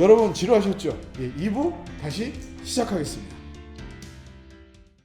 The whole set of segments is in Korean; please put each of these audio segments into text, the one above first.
여러분 지루하셨죠? 예, 2부 다시 시작하겠습니다.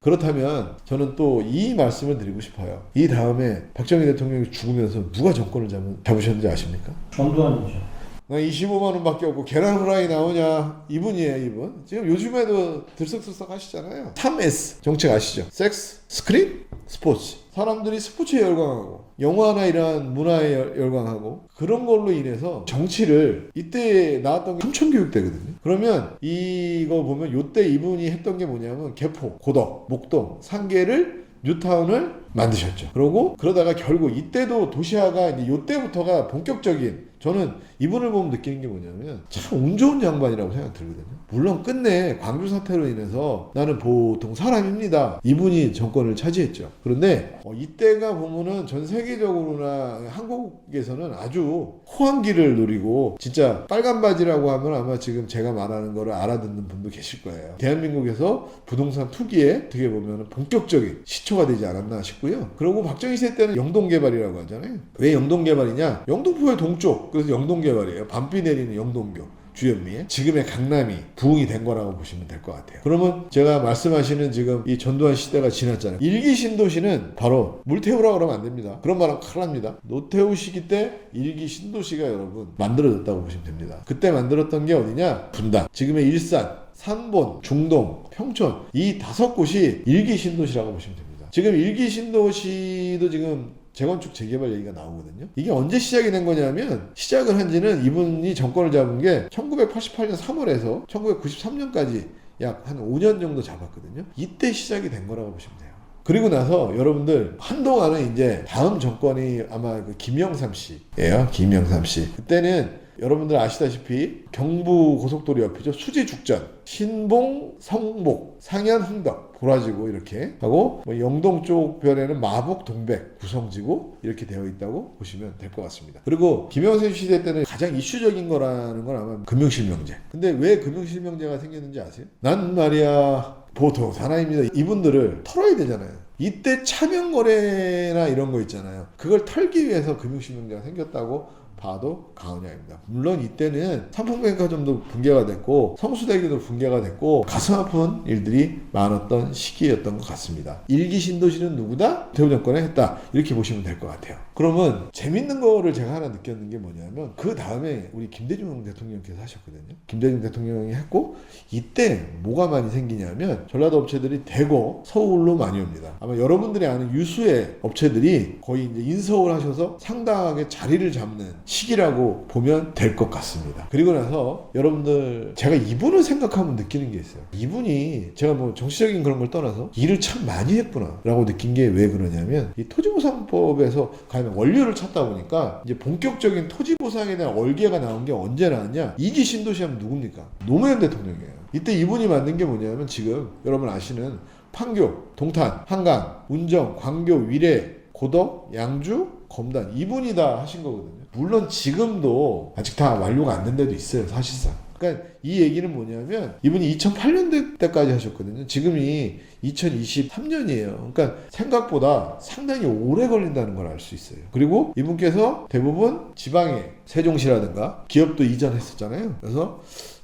그렇다면 저는 또 이 말씀을 드리고 싶어요. 이 다음에 박정희 대통령이 죽으면서 누가 정권을 잡, 잡으 셨는지 아십니까? 전두환이죠. 나 25만 원밖에 없고 계란 후라이 나오냐 이분이에요 이분 지금 요즘에도 들썩들썩 하시잖아요 3S 정책 아시죠 섹스 스크린 스포츠 사람들이 스포츠에 열광하고 영화나 이러한 문화에 열- 열광하고 그런 걸로 인해서 정치를 이때 나왔던 게 삼천교육대거든요. 그러면 이거 보면 요때 이분이 했던 게 뭐냐면 개포 고덕 목동 상계를 뉴타운을 만드셨죠. 그러고 그러다가 결국 이때도 도시화가 이제 요때부터가 본격적인 저는 이분을 보면 느끼는 게 뭐냐면 참 운 좋은 양반이라고 생각 들거든요. 물론 끝내 광주 사태로 인해서 나는 보통 사람입니다. 이분이 정권을 차지했죠. 그런데 어, 이때가 보면은 전 세계적으로나 한국에서는 아주 호황기를 누리고 진짜 빨간 바지라고 하면 아마 지금 제가 말하는 거를 알아듣는 분도 계실 거예요. 대한민국에서 부동산 투기에 어떻게 보면 본격적인 시초가 되지 않았나 싶고 요. 그리고 박정희 시대 때는 영동개발이라고 하잖아요. 왜 영동개발이냐? 영등포의 동쪽 그래서 영동개발이에요. 밤비 내리는 영동교. 주현미의 지금의 강남이 부흥이 된 거라고 보시면 될 것 같아요. 그러면 제가 말씀하시는 지금 이 전두환 시대가 지났잖아요. 일기 신도시는 바로 물 태우라 그러면 안 됩니다. 그런 말하면 큰일 납니다. 노태우 시기 때 일기 신도시가 여러분 만들어졌다고 보시면 됩니다. 그때 만들었던 게 어디냐? 분당. 지금의 일산, 산본, 중동, 평촌 이 다섯 곳이 일기 신도시라고 보시면 됩니다. 지금 일기 신도시도 지금 재건축 재개발 얘기가 나오거든요. 이게 언제 시작이 된 거냐면 시작을 한 지는 이분이 정권을 잡은 게 1988년 3월에서 1993년까지 약 한 5년 정도 잡았거든요. 이때 시작이 된 거라고 보시면 돼요. 그리고 나서 여러분들 한동안은 이제 다음 정권이 아마 그 김영삼 씨예요. 김영삼 씨. 그때는 여러분들 아시다시피 경부 고속도로 옆이죠. 수지 죽전, 신봉, 성목, 상현, 흥덕, 보라지구 이렇게 하고 뭐 영동 쪽 변에는 마북, 동백, 구성지구 이렇게 되어 있다고 보시면 될 것 같습니다. 그리고 김영삼 시대 때는 가장 이슈적인 거라는 건 아마 금융실명제. 근데 왜 금융실명제가 생겼는지 아세요? 난 말이야 보통 사나이입니다. 이분들을 털어야 되잖아요. 이때 차명 거래나 이런 거 있잖아요. 그걸 털기 위해서 금융실명제가 생겼다고 봐도 아닙니다. 물론 이때는 삼풍백화점도 붕괴가 됐고 성수대교도 붕괴가 됐고 가슴 아픈 일들이 많았던 시기였던 것 같습니다. 일기 신도시는 누구다? 대우 정권에 했다. 이렇게 보시면 될 것 같아요. 그러면 재밌는 거를 제가 하나 느꼈는 게 뭐냐면 그 다음에 우리 김대중 대통령께서 하셨거든요. 김대중 대통령이 했고 이때 뭐가 많이 생기냐면 전라도 업체들이 대거 서울로 많이 옵니다. 아마 여러분들이 아는 유수의 업체들이 거의 이제 인서울 하셔서 상당하게 자리를 잡는 시기라고 보면 될 것 같습니다. 그리고 나서 여러분들 제가 이분을 생각하면 느끼는 게 있어요. 이분이 제가 뭐 정치적인 그런 걸 떠나서 일을 참 많이 했구나라고 느낀 게 왜 그러냐면 이 토지보상법에서 가면 원료를 찾다 보니까 이제 본격적인 토지보상에 대한 얼개가 나온 게 언제 나왔냐? 이기 신도시 하면 누굽니까? 노무현 대통령이에요. 이때 이분이 만든 게 뭐냐면 지금 여러분 아시는 판교, 동탄, 한강, 운정, 광교, 위례, 고덕, 양주, 검단 이분이 다 하신 거거든요. 물론 지금도 아직 다 완료가 안 된 데도 있어요, 사실상. 그러니까 이 얘기는 뭐냐면 이분이 2008년대 때까지 하셨거든요. 지금이 2023년이에요. 그러니까 생각보다 상당히 오래 걸린다는 걸 알 수 있어요. 그리고 이분께서 대부분 지방에 세종시라든가 기업도 이전했었잖아요. 그래서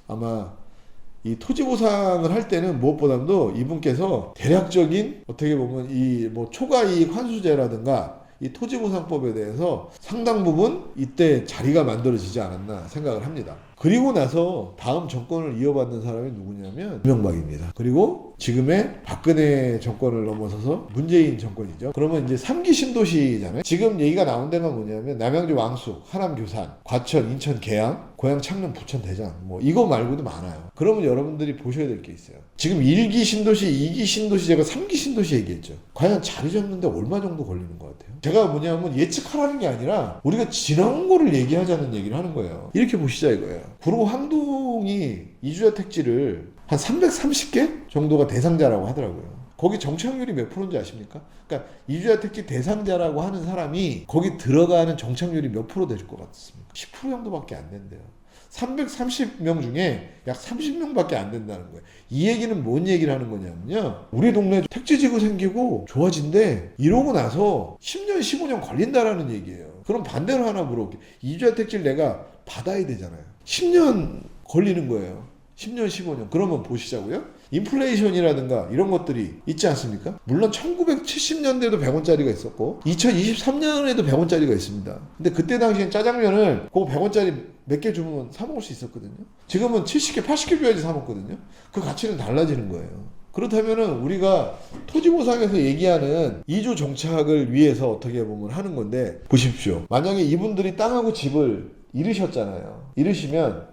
아마 이 토지 보상을 할 때는 무엇보다도 이분께서 대략적인 어떻게 보면 이 뭐 초과 이익 환수제라든가 이 토지보상법에 대해서 상당 부분 이때 자리가 만들어지지 않았나 생각을 합니다. 그리고 나서 다음 정권을 이어받는 사람이 누구냐면 이명박입니다. 그리고 지금의 박근혜 정권을 넘어서서 문재인 정권이죠. 그러면 이제 3기 신도시잖아요. 지금 얘기가 나온 데가 뭐냐면 남양주 왕숙, 하남 교산, 과천, 인천 계양, 고양 창녕, 부천 대전 뭐 이거 말고도 많아요. 그러면 여러분들이 보셔야 될 게 있어요. 지금 1기 신도시, 2기 신도시 제가 3기 신도시 얘기했죠. 과연 자리 잡는데 얼마 정도 걸리는 것 같아요? 제가 뭐냐면 예측하라는 게 아니라 우리가 지나온 거를 얘기하자는 얘기를 하는 거예요. 이렇게 보시자 이거예요. 그리고 항동이 이주야 택지를 한 330개 정도가 대상자라고 하더라고요. 거기 정착률이 몇 프로인지 아십니까? 그러니까 이주야 택지 대상자라고 하는 사람이 거기 들어가는 정착률이 몇 프로 될 것 같습니까? 10% 정도밖에 안 된대요. 330명 중에 약 30명밖에 안 된다는 거예요. 이 얘기는 뭔 얘기를 하는 거냐면요. 우리 동네 택지지구 생기고 좋아진대. 이러고 나서 10년, 15년 걸린다라는 얘기예요. 그럼 반대로 하나 물어볼게. 이주야 택지를 내가 받아야 되잖아요. 10년 걸리는 거예요. 10년, 15년. 그러면 보시자고요. 인플레이션이라든가 이런 것들이 있지 않습니까? 물론 1970년대도 100원짜리가 있었고 2023년에도 100원짜리가 있습니다. 근데 그때 당시엔 짜장면을 그 100원짜리 몇 개 주면 사 먹을 수 있었거든요. 지금은 70개, 80개 줘야지 사 먹거든요. 그 가치는 달라지는 거예요. 그렇다면은 우리가 토지보상에서 얘기하는 이주 정착을 위해서 어떻게 보면 하는 건데 보십시오. 만약에 이분들이 땅하고 집을 잃으셨잖아요. 잃으시면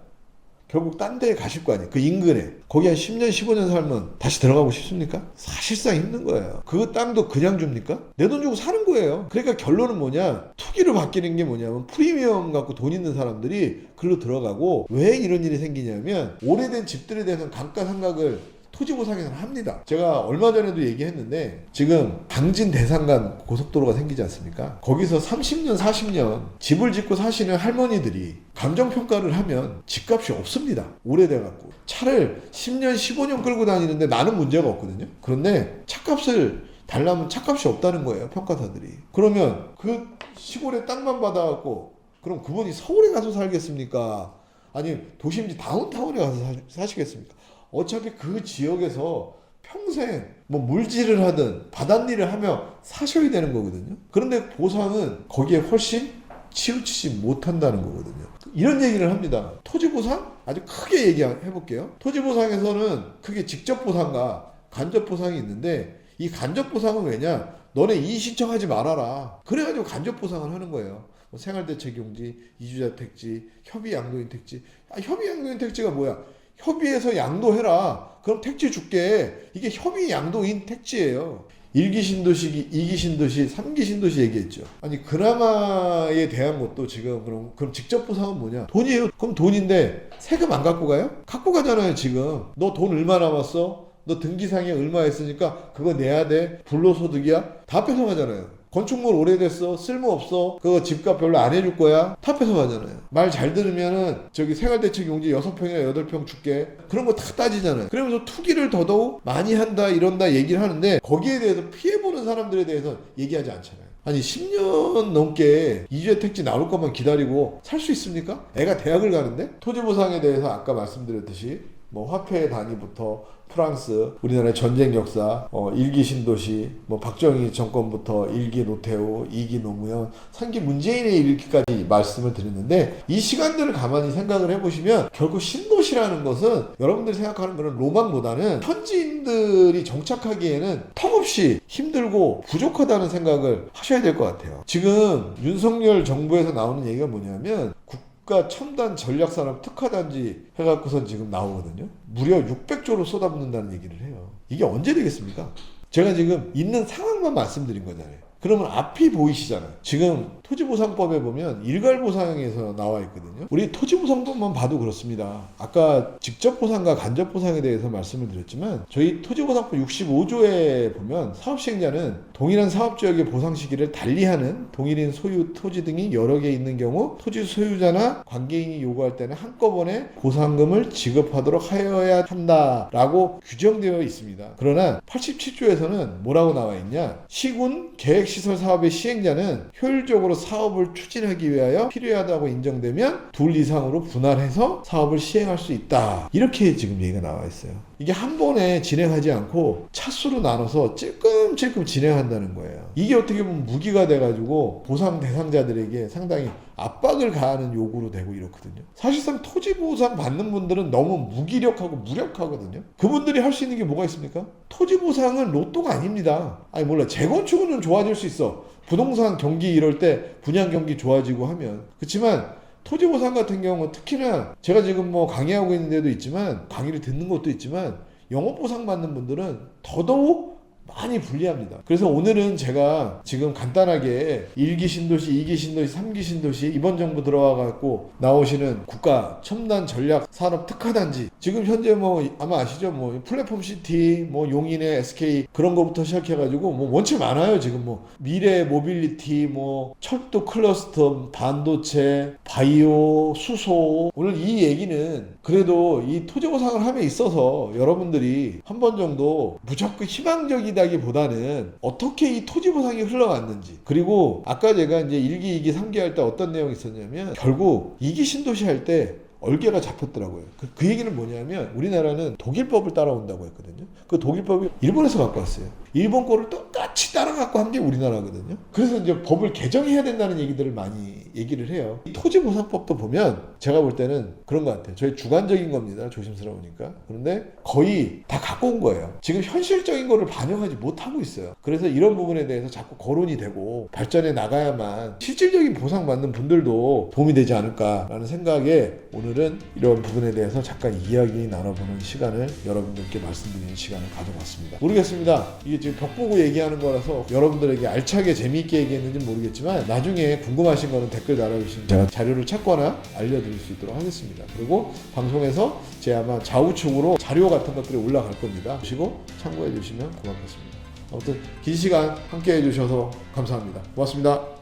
결국 딴 데에 가실 거 아니에요. 그 인근에. 거기 한 10년, 15년 살면 다시 들어가고 싶습니까? 사실상 힘든 거예요. 그 땅도 그냥 줍니까? 내 돈 주고 사는 거예요. 그러니까 결론은 뭐냐? 투기로 바뀌는 게 뭐냐면 프리미엄 갖고 돈 있는 사람들이 글로 들어가고 왜 이런 일이 생기냐면 오래된 집들에 대해서는 감가상각을 토지 보상에서는 합니다. 제가 얼마 전에도 얘기했는데 지금 당진 대산간 고속도로가 생기지 않습니까? 거기서 30년, 40년 집을 짓고 사시는 할머니들이 감정 평가를 하면 집값이 없습니다. 오래돼 갖고. 차를 10년, 15년 끌고 다니는데 나는 문제가 없거든요. 그런데 차값을 달라면 차값이 없다는 거예요. 평가사들이. 그러면 그 시골에 땅만 받아갖고 그럼 그분이 서울에 가서 살겠습니까? 아니 도심지 다운타운에 가서 사, 사시겠습니까? 어차피 그 지역에서 평생 뭐 물질을 하든 바닷일을 하며 사셔야 되는 거거든요. 그런데 보상은 거기에 훨씬 치우치지 못한다는 거거든요. 이런 얘기를 합니다. 토지보상? 아주 크게 얘기해 볼게요. 토지보상에서는 크게 직접 보상과 간접 보상이 있는데 이 간접 보상은 왜냐? 너네 이의 신청하지 말아라. 그래가지고 간접 보상을 하는 거예요. 뭐 생활대책용지, 이주자 택지, 협의 양도인 택지. 아, 협의 양도인 택지가 뭐야? 협의해서 양도해라. 그럼 택지 줄게. 이게 협의 양도인 택지예요. 1기 신도시, 2기 신도시, 3기 신도시 얘기했죠. 아니 그나마에 대한 것도 지금 그럼 그럼 직접 보상은 뭐냐? 돈이에요. 그럼 돈인데 세금 안 갖고 가요? 갖고 가잖아요, 지금. 너 돈 얼마 남았어? 너 등기상에 얼마 했으니까 그거 내야 돼. 불로소득이야? 다 뺏어가잖아요. 건축물 오래됐어 쓸모없어 그거 집값 별로 안 해줄 거야? 다 뺏어가잖아요. 말 잘 들으면은 저기 생활대책 용지 6평이나 8평 줄게. 그런 거 다 따지잖아요. 그러면서 투기를 더더욱 많이 한다 이런다 얘기를 하는데 거기에 대해서 피해보는 사람들에 대해서 얘기하지 않잖아요. 아니 10년 넘게 이주의 택지 나올 것만 기다리고 살 수 있습니까? 애가 대학을 가는데? 토지보상에 대해서 아까 말씀드렸듯이 뭐 화폐 단위부터 프랑스, 우리나라의 전쟁 역사, 어, 1기 신도시, 뭐 박정희 정권부터 1기 노태우, 2기 노무현, 3기 문재인에 이르기까지 말씀을 드렸는데 이 시간들을 가만히 생각을 해보시면 결국 신도시라는 것은 여러분들이 생각하는 그런 로망보다는 현지인들이 정착하기에는 턱없이 힘들고 부족하다는 생각을 하셔야 될 것 같아요. 지금 윤석열 정부에서 나오는 얘기가 뭐냐면 국 가 첨단 전략산업 특화단지 해갖고선 지금 나오거든요. 무려 600조를 쏟아붓는다는 얘기를 해요. 이게 언제 되겠습니까? 제가 지금 있는 상황만 말씀드린 거잖아요. 그러면 앞이 보이시잖아요. 지금 토지보상법에 보면 일괄보상에서 나와 있거든요. 우리 토지보상법만 봐도 그렇습니다. 아까 직접보상과 간접보상에 대해서 말씀을 드렸지만 저희 토지보상법 65조에 보면 사업시행자는 동일한 사업지역의 보상 시기를 달리하는 동일인 소유 토지 등이 여러 개 있는 경우 토지 소유자나 관계인이 요구할 때는 한꺼번에 보상금을 지급하도록 하여야 한다라고 규정되어 있습니다. 그러나 87조에서는 뭐라고 나와 있냐? 시군 계획시설 사업의 시행자는 효율적으로 사업을 추진하기 위하여 필요하다고 인정되면 둘 이상으로 분할해서 사업을 시행할 수 있다. 이렇게 지금 얘기가 나와 있어요. 이게 한 번에 진행하지 않고 차수로 나눠서 찔끔찔끔 진행한다는 거예요. 이게 어떻게 보면 무기가 돼가지고 보상 대상자들에게 상당히 압박을 가하는 요구로 되고 이렇거든요. 사실상 토지 보상 받는 분들은 너무 무기력하고 무력하거든요. 그분들이 할 수 있는 게 뭐가 있습니까? 토지 보상은 로또가 아닙니다. 아니 몰라 재건축은 좋아질 수 있어. 부동산 경기 이럴 때 분양 경기 좋아지고 하면 그렇지만 토지 보상 같은 경우는 특히나 제가 지금 뭐 강의하고 있는 데도 있지만 강의를 듣는 것도 있지만 영업 보상 받는 분들은 더더욱 많이 불리합니다. 그래서 오늘은 제가 지금 간단하게 1기 신도시, 2기 신도시, 3기 신도시 이번 정부 들어와 갖고 나오시는 국가 첨단 전략 산업 특화단지 지금 현재 뭐 아마 아시죠? 뭐 플랫폼 시티, 뭐 용인의 SK 그런 거부터 시작해 가지고 뭐 원체 많아요. 지금 뭐 미래 모빌리티, 뭐 철도 클러스터, 반도체, 바이오, 수소 오늘 이 얘기는 그래도 이 토지 보상을 함에 있어서 여러분들이 한 번 정도 무조건 희망적이다 기보다는 어떻게 이 토지 보상이 흘러갔는지 그리고 아까 제가 이제 1기, 2기, 3기 할 때 어떤 내용이 있었냐면 결국 2기 신도시 할 때 얼개가 잡혔더라고요. 그, 그 얘기는 뭐냐면 우리나라는 독일법을 따라온다고 했거든요. 그 독일법이 일본에서 갖고 왔어요. 일본 거를 똑같이 따라갖고 한 게 우리나라거든요. 그래서 이제 법을 개정해야 된다는 얘기들을 많이 얘기를 해요. 이 토지보상법도 보면 제가 볼 때는 그런 것 같아요. 저희 주관적인 겁니다. 조심스러우니까. 그런데 거의 다 갖고 온 거예요. 지금 현실적인 거를 반영하지 못하고 있어요. 그래서 이런 부분에 대해서 자꾸 거론이 되고 발전해 나가야만 실질적인 보상받는 분들도 도움이 되지 않을까라는 생각에 오늘은 이런 부분에 대해서 잠깐 이야기 나눠보는 시간을 여러분들께 말씀드리는 시간을 가져봤습니다. 모르겠습니다. 이게 지금 벽 보고 얘기하는 거라서 여러분들에게 알차게 재미있게 얘기했는지 모르겠지만 나중에 궁금하신 거는 댓글 달아주시면 제가 자료를 찾거나 알려드릴 수 있도록 하겠습니다. 그리고 방송에서 제 아마 좌우측으로 자료 같은 것들이 올라갈 겁니다. 보시고 참고해 주시면 고맙겠습니다. 아무튼 긴 시간 함께 해주셔서 감사합니다. 고맙습니다.